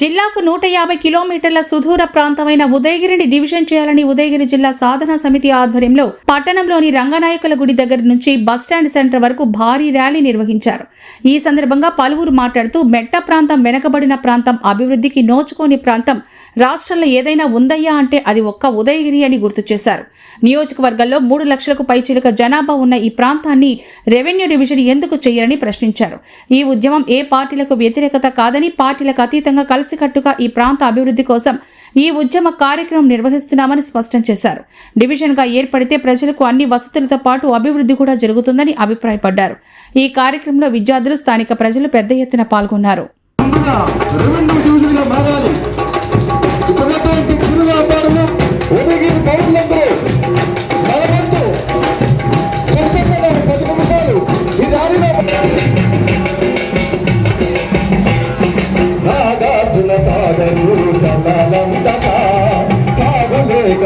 జిల్లాకు నూట యాభై కిలోమీటర్ల సుదూర ప్రాంతమైన ఉదయగిరిని డివిజన్ చేయాలని ఉదయగిరి జిల్లా సాధనా సమితి ఆధ్వర్యంలో పట్టణంలోని రంగనాయకుల గుడి దగ్గర నుంచి బస్టాండ్ సెంటర్ వరకు భారీ ర్యాలీ నిర్వహించారు. ఈ సందర్భంగా పలువురు మాట్లాడుతూ మెట్ట ప్రాంతం వెనకబడిన ప్రాంతం అభివృద్ధికి నోచుకోని ప్రాంతం రాష్ట్రంలో ఏదైనా ఉందయ్యా అంటే అది ఒక్క ఉదయగిరి అని గుర్తు చేశారు. నియోజకవర్గంలో మూడు లక్షలకు పైచిలుక జనాభా ఉన్న ఈ ప్రాంతాన్ని రెవెన్యూ డివిజన్ ఎందుకు చేయరని ప్రశ్నించారు. ఈ ఉద్యమం ఏ పార్టీలకు వ్యతిరేకత కాదని పార్టీలకు అతీతంగా కలిసికట్టుగా ఈ ప్రాంత అభివృద్ధి కోసం ఈ ఉద్యమ కార్యక్రమం నిర్వహిస్తున్నామని స్పష్టం చేశారు. డివిజన్గా ఏర్పడితే ప్రజలకు అన్ని వసతులతో పాటు అభివృద్ధి కూడా జరుగుతుందని అభిప్రాయపడ్డారు. ఈ కార్యక్రమంలో విద్యార్థులు స్థానిక ప్రజలు పెద్ద ఎత్తున పాల్గొన్నారు. ముందుగా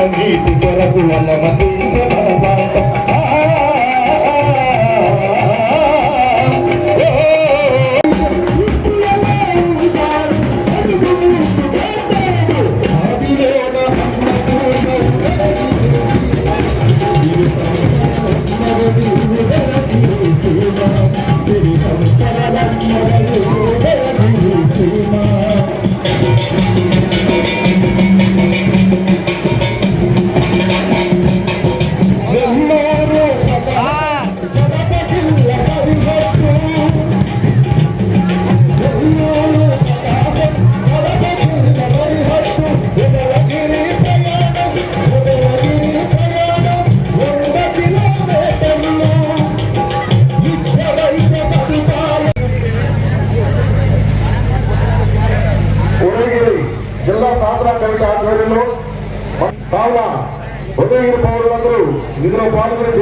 సాగలేక నీటి కొరకు అన్నమతి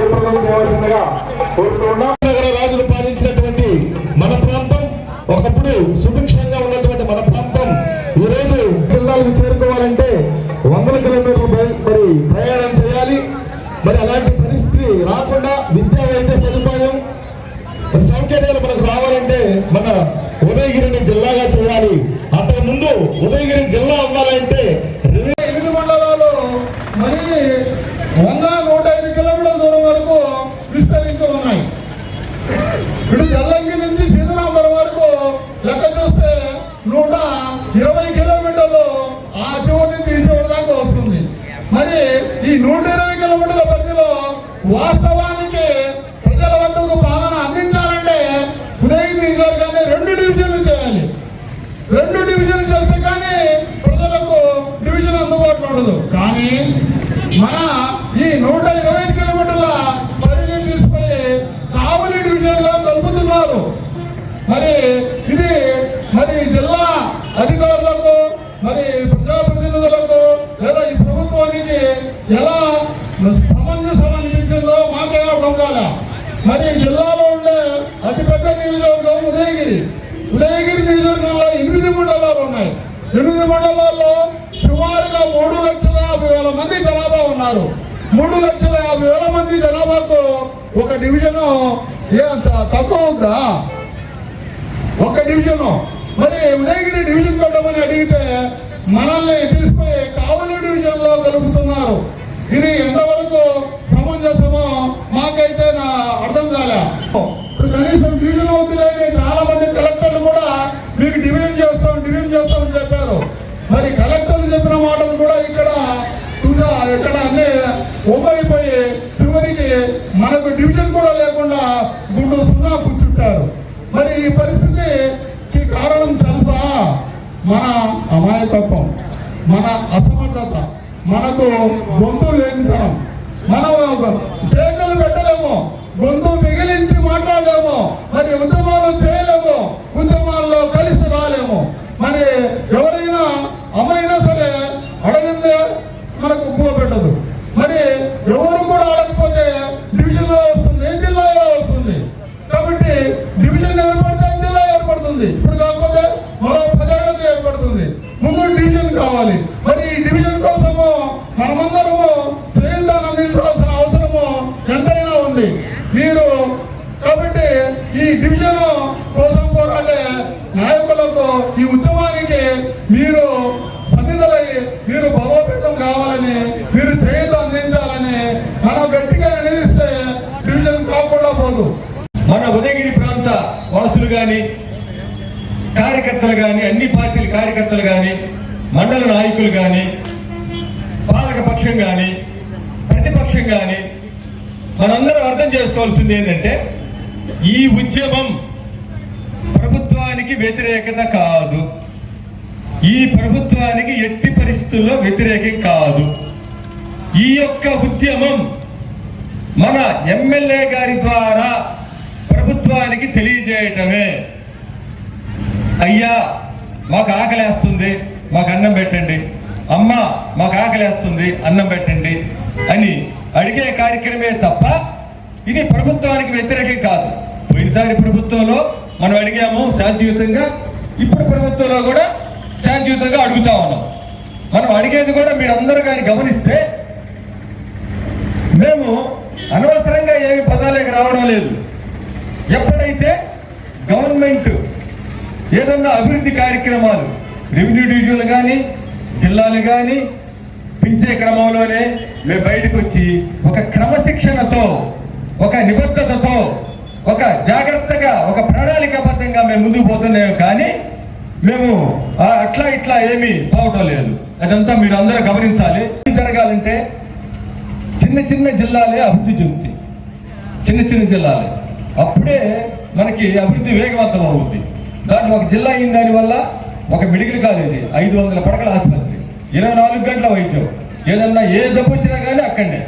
పాల్గొని చేయవలసిందిగా కోరుతున్నాం నగర రాజులు పాలించినటువంటి మన ప్రాంతం ఒకప్పుడు సుభిక్షంగా ఉన్నటువంటి మన ప్రాంతం ఈ రోజు జిల్లాలకు చేరుకోవాలంటే వందల కిలోమీటర్లు మరి ప్రయాణం చేయాలి. మరి అలాంటి పరిస్థితి రాకుండా విద్యా వైద్య సదుపాయం మరి సౌకర్యాలు మనకు రావాలంటే మన ఉదయగిరిని జిల్లాగా చేయాలి. అంతకు ముందు ఉదయగిరి జిల్లా అవ్వాలంటే ఎనిమిది మండలాలు మరి వంద నూట ఐదు కిలోమీటర్ల దూరం వరకు విస్తరించి ఉన్నాయి ఇటు జల్లంకి నుంచి సీతారామపురం వరకు లెక్క చూస్తే నూట ఇరవై కిలోమీటర్లు ఆ చివరి నుంచి ఈ చివరి దాకా వస్తుంది మరి ఈ నూట ఇరవై కిలోమీటర్ల పరిధిలో వాస్తవానికి ప్రజల వద్దకు పాలన అందించాలంటే ఉదయం నియోజకవర్గాన్ని రెండు డివిజన్లు చేయాలి. రెండు డివిజన్లు చేస్తే కానీ ప్రజలకు డివిజన్ అందుబాటులో ఉండదు. కానీ మన ఈ నూట ఇరవై ఐదు కిలోమీటర్ల పరిధిని తీసుకుని కావలి డివిజన్లో కలుపుతున్నారు. మరి ఇది మరి జిల్లా అధికారులకు మరి ప్రజాప్రతినిధులకు లేదా ఈ ప్రభుత్వానికి ఎలా ఎనిమిది మండలాల్లో సుమారుగా మూడు లక్షల యాభై వేల మంది జనాభా ఉన్నారు. మూడు లక్షల యాభై వేల మంది జనాభాకు ఒక డివిజను ఏ అంత తక్కువ ఉందా? ఒక డివిజను. మరి ఉదయగిరి డివిజన్ పెట్టమని అడిగితే మనల్ని తీసుకుపోయి కావలి డివిజన్లో కలుపుతున్నారు. ఇది ఎంతవరకు సమంజసమో మాకైతే నా అర్థం కాలే. ఇప్పుడు కనీసం డివిజన్ అవుతుంది చాలా మంది కలెక్టర్లు కూడా మీకు డివిజన్ చేస్తాం డివిజన్ చేస్తామని చెప్పి మరి కలెక్టర్లు చెప్పిన మాటలు కూడా ఇక్కడ ఇంకా ఇక్కడ అన్ని ఒప్పైపోయి చివరికి మనకు డివిజన్ కూడా లేకుండా గుండు కూర్చుంటారు. మరి ఈ పరిస్థితికి కారణం తెలుసా? మన అమాయకత్వం మన అసమర్థత మనకు గొంతు లేనితనం మన టేకలు పెట్టలేము గొంతు మిగిలించి మాట్లాడలేము మరి ఉద్యమాలు చేయలేము. కావాలి మరి ఈ డివిజన్ కోసము మనమందరము చేయాలని అందించాల్సిన అవసరము ఎంతైనా ఉంది. మీరు కాబట్టి ఈ డివిజన్ కోసం పోరాడే నాయకులకు ఈ ఉద్యమానికి మీరు సన్నిధులై మీరు బలోపేతం కావాలని మీరు చేయుత అందించాలని మనం గట్టిగా నిలదీస్తే డివిజన్ కాకుండా పోదు. మన ఉదయగిరి ప్రాంత వాసులు కానీ కార్యకర్తలు కానీ అన్ని పార్టీల కార్యకర్తలు కానీ మండల నాయకులు కానీ పాలక పక్షం కానీ ప్రతిపక్షం కానీ మనందరం అర్థం చేసుకోవాల్సింది ఏంటంటే ఈ ఉద్యమం ప్రభుత్వానికి వ్యతిరేకత కాదు. ఈ ప్రభుత్వానికి ఎట్టి పరిస్థితుల్లో వ్యతిరేకం కాదు. ఈ యొక్క ఉద్యమం మన ఎమ్మెల్యే గారి ద్వారా ప్రభుత్వానికి తెలియజేయటమే. అయ్యా మాకు ఆకలేస్తుంది. మాకు అన్నం పెట్టండి. అమ్మ మాకు ఆకలేస్తుంది అన్నం పెట్టండి అని అడిగే కార్యక్రమే తప్ప ఇది ప్రభుత్వానికి వ్యతిరేకం కాదు. పోయినసారి ప్రభుత్వంలో మనం అడిగాము శాంతియుతంగా ఇప్పుడు ప్రభుత్వంలో కూడా శాంతియుతంగా అడుగుతా ఉన్నాం. మనం అడిగేది కూడా మీరందరూ కానీ గమనిస్తే మేము అనవసరంగా ఏమి పదాలకు రావడం లేదు. ఎప్పుడైతే గవర్నమెంట్ ఏదన్నా అభివృద్ధి కార్యక్రమాలు రెవెన్యూ డివిజన్లు కానీ జిల్లాలు కానీ పెంచే క్రమంలోనే మేము బయటకు వచ్చి ఒక క్రమశిక్షణతో ఒక నిబద్ధతతో ఒక జాగ్రత్తగా ఒక ప్రణాళికాబద్ధంగా మేము ముందుకు పోతున్నాం కానీ మేము అట్లా ఇట్లా ఏమీ పోవటం లేదు. అదంతా మీరు అందరూ గమనించాలి. జరగాలంటే చిన్న చిన్న జిల్లాలే అభివృద్ధి చెందుతాయి. చిన్న చిన్న జిల్లాలే. అప్పుడే మనకి అభివృద్ధి వేగవంతం అవుతుంది దాంట్లో ఒక జిల్లా అయిన దానివల్ల ఒక మెడికల్ కాలేజీ ఐదు వందల పడకల ఆసుపత్రి ఇరవై నాలుగు గంటల వైద్యం. ఏదన్నా ఏ జబ్బు వచ్చినా కానీ అక్కడనే.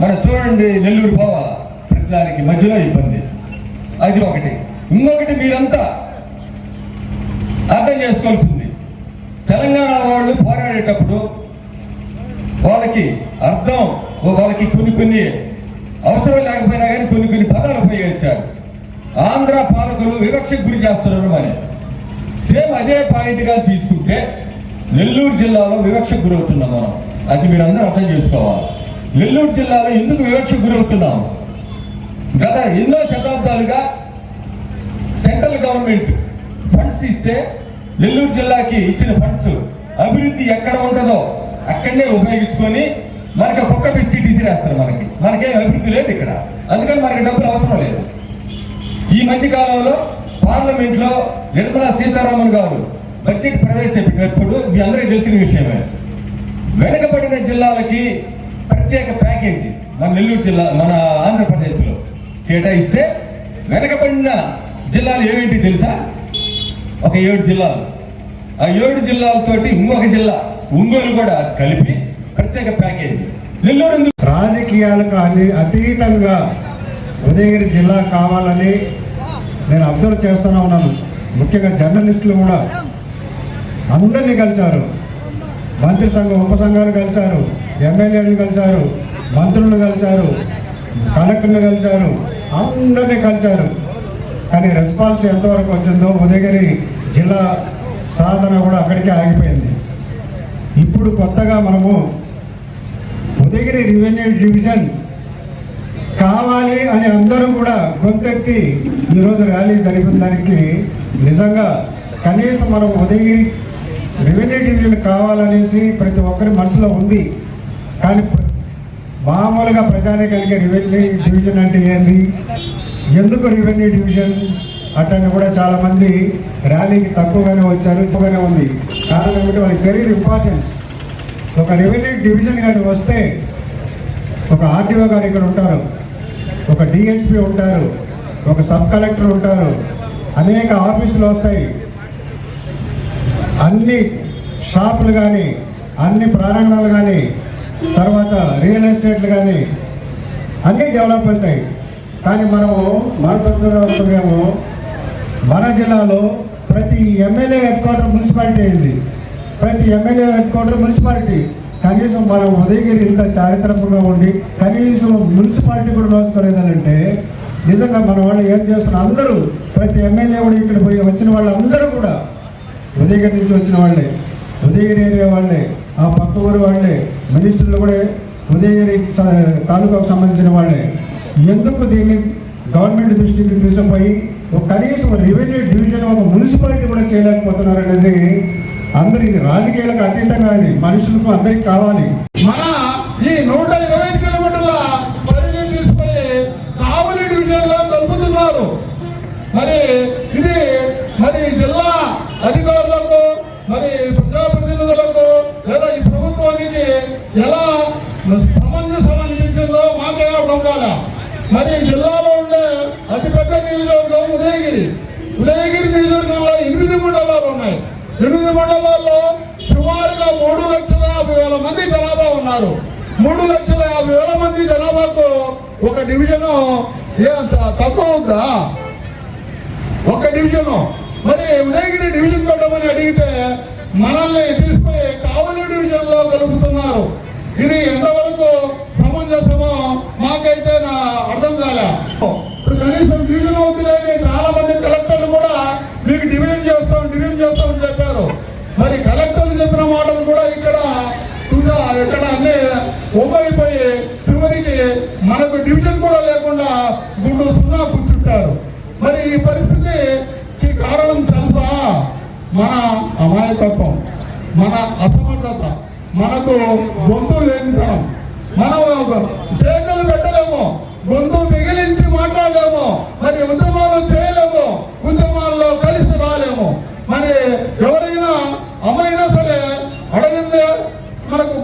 మనం చూడండి నెల్లూరు పోవాలా ప్రతిదానికి మధ్యలో ఇబ్బంది. అది ఒకటి. ఇంకొకటి మీరంతా అర్థం చేసుకోవాల్సింది. తెలంగాణ వాళ్ళు పోరాడేటప్పుడు వాళ్ళకి అర్థం వాళ్ళకి కొన్ని కొన్ని అవసరం లేకపోయినా కానీ కొన్ని కొన్ని పదాలు ఉపయోగించారు. ఆంధ్ర పాలకులు వివక్షకు గురి చేస్తున్నారు మరి సేమ్ అదే పాయింట్గా తీసుకుంటే నెల్లూరు జిల్లాలో వివక్ష గురవుతున్నాం మనం. అది మీరు అందరూ అర్థం చేసుకోవాలి. నెల్లూరు జిల్లాలో ఎందుకు వివక్ష గురవుతున్నాం? గత ఎన్నో శతాబ్దాలుగా సెంట్రల్ గవర్నమెంట్ ఫండ్స్ ఇస్తే నెల్లూరు జిల్లాకి ఇచ్చిన ఫండ్స్ అభివృద్ధి ఎక్కడ ఉంటుందో అక్కడనే ఉపయోగించుకొని మనకి ఒక్క బిస్కెట్ ఇసిరేస్తారు మనకి. మనకేం అభివృద్ధి లేదు ఇక్కడ. అందుకని మనకి డబ్బులు అవసరం లేదు. ఈ మధ్య కాలంలో పార్లమెంట్లో నిర్మలా సీతారామన్ గారు బడ్జెట్ ప్రవేశపెట్టినప్పుడు మీ అందరికీ తెలిసిన విషయమే. వెనకబడిన జిల్లాలకి ప్రత్యేక ప్యాకేజీ మన నెల్లూరు జిల్లా మన ఆంధ్రప్రదేశ్లో కేటాయిస్తే వెనకబడిన జిల్లాలు ఏమేంటి తెలుసా? ఒక ఏడు జిల్లాలు. ఆ ఏడు జిల్లాలతోటి ఇంకొక జిల్లా ఒంగోలు కూడా కలిపి ప్రత్యేక ప్యాకేజీ. నెల్లూరు రాజకీయాలకు అతీతంగా ఉదయగిరి జిల్లా కావాలని నేను అబ్జర్వ్ చేస్తూనే ఉన్నాను. ముఖ్యంగా జర్నలిస్టులు కూడా అందరినీ కలిశారు. మంత్రి సంఘం ఉప సంఘాలు కలిశారు. ఎమ్మెల్యేలు కలిశారు. మంత్రులు కలిశారు. కలెక్టర్లు కలిశారు. అందరినీ కలిశారు. కానీ రెస్పాన్స్ ఎంతవరకు వచ్చిందో ఉదయగిరి జిల్లా సాధన కూడా అక్కడికే ఆగిపోయింది. ఇప్పుడు కొత్తగా మనము ఉదయగిరి రెవెన్యూ డివిజన్ కావాలి అని అందరూ కూడా గొంతెత్తి ఈరోజు ర్యాలీ జరిపిన దానికి నిజంగా కనీసం మనం ఉదయగిరి రెవెన్యూ డివిజన్ కావాలనేసి ప్రతి ఒక్కరి మనసులో ఉంది. కానీ మామూలుగా మామూలుగా ప్రజానికానికి రెవెన్యూ డివిజన్ అంటే ఏంది? ఎందుకు రెవెన్యూ డివిజన్? అట్టని కూడా చాలామంది ర్యాలీకి తక్కువగానే వచ్చారు ఎక్కువగానే ఉంది. కారణం ఏమిటి? వాళ్ళకి తెలియదు ఇంపార్టెన్స్. ఒక రెవెన్యూ డివిజన్ కానీ వస్తే ఒక ఆర్టీఓ గారు ఇక్కడ ఉంటారు. ఒక డిఎస్పి ఉంటారు ఒక సబ్ కలెక్టర్ ఉంటారు అనేక ఆఫీసులు వస్తాయి. అన్ని షాపులు కానీ అన్ని ప్రారంభాలు కానీ తర్వాత రియల్ ఎస్టేట్లు కానీ అన్నీ డెవలప్ అవుతాయి. కానీ మనము మన తరపున మన జిల్లాలో ప్రతి ఎమ్మెల్యే హెడ్ క్వార్టర్ మున్సిపాలిటీ అయింది. ప్రతి ఎమ్మెల్యే హెడ్ క్వార్టర్ మున్సిపాలిటీ కనీసం మనం ఉదయగిరి ఇంత చారిత్రకంగా ఉండి కనీసం మున్సిపాలిటీ కూడా నోచుకోలేదనంటే నిజంగా మన వాళ్ళు ఏం చేస్తున్నారు అందరూ ప్రతి ఎమ్మెల్యే కూడా ఇక్కడ పోయి వచ్చిన వాళ్ళందరూ కూడా ఉదయగిరి నుంచి వచ్చిన వాళ్ళే ఉదయగిరి ఏరియా వాళ్ళే ఆ పక్క ఊరు వాళ్ళే మినిస్టర్లు కూడా ఉదయగిరి తాలూకాకు సంబంధించిన వాళ్ళే. ఎందుకు దీన్ని గవర్నమెంట్ దృష్టికి తీసుకుపోయి ఒక కనీసం రెవెన్యూ డివిజన్ ఒక మున్సిపాలిటీ కూడా చేయలేకపోతున్నారు అనేది అందరికి రాజకీయాలకు అతీతంగా ఇది. మనుషులకు అందరికి కావాలి. మన ఈ నూట ఇరవై ఐదు కిలోమీటర్ల పరిధి తీసుకుని కావలి డివిజన్లో కలుపుతున్నారు. మరి ఇది మరి జిల్లా అధికారులకు మరి ప్రజాప్రతినిధులకు లేదా ఈ ప్రభుత్వానికి ఎలా సమంజసం అనిపించిందో మాకే అర్థం కాదా మరి జిల్లాలో ఉన్నారు మూడు లక్షల యాభై వేల మంది జనాభాకు ఒక డివిజన్ ఏంత తక్కువ ఉందా? ఒక డివిజను. మరి ఉదయగిరి డివిజన్ పెట్టమని అడిగితే మనల్ని తీసుకుని కావలి డివిజన్లో కలుపుతున్నారు. ఇది ఎంతవరకు సమంజసమో మాకైతే నా అర్థం కాలే. ఇప్పుడు కనీసం డివిజన్ అవుతుందని చాలా మంది కలెక్టర్లు కూడా మీకు డివిజన్ చేస్తాం డివిజన్ చేస్తామని చెప్పారు. మరి కలెక్టర్లు చెప్పిన మాటలు కూడా ఇక్కడ చూసా అన్నీ అన్ని చివరికి మనకు డివిజన్ కూడా లేకుండా గుండు సున్నా కూర్చుంటారు మరి ఈ పరిస్థితికి కారణం తెలుసా? మన అమాయకత్వం మన అసమర్థత మనకు గొంతు లేనితనం మనం కేకలు పెట్టలేము గొంతు మిగిలించి మాట్లాడలేము మరి ఉద్యమాలు చేయలేము ఉద్యమాల్లో కలిసి రాలేము. మరి ఎవరైనా అమ్మైనా సరే అడగిందే మనకు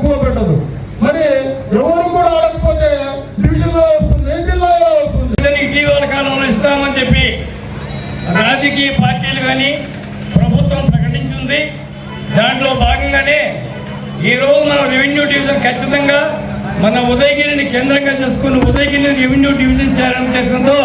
డివిజన్ ఖచ్చితంగా మన ఉదయగిరిని కేంద్రంగా చేసుకుని ఉదయగిరిని రెవెన్యూ డివిజన్ చేయాలనే ఉద్దేశంతో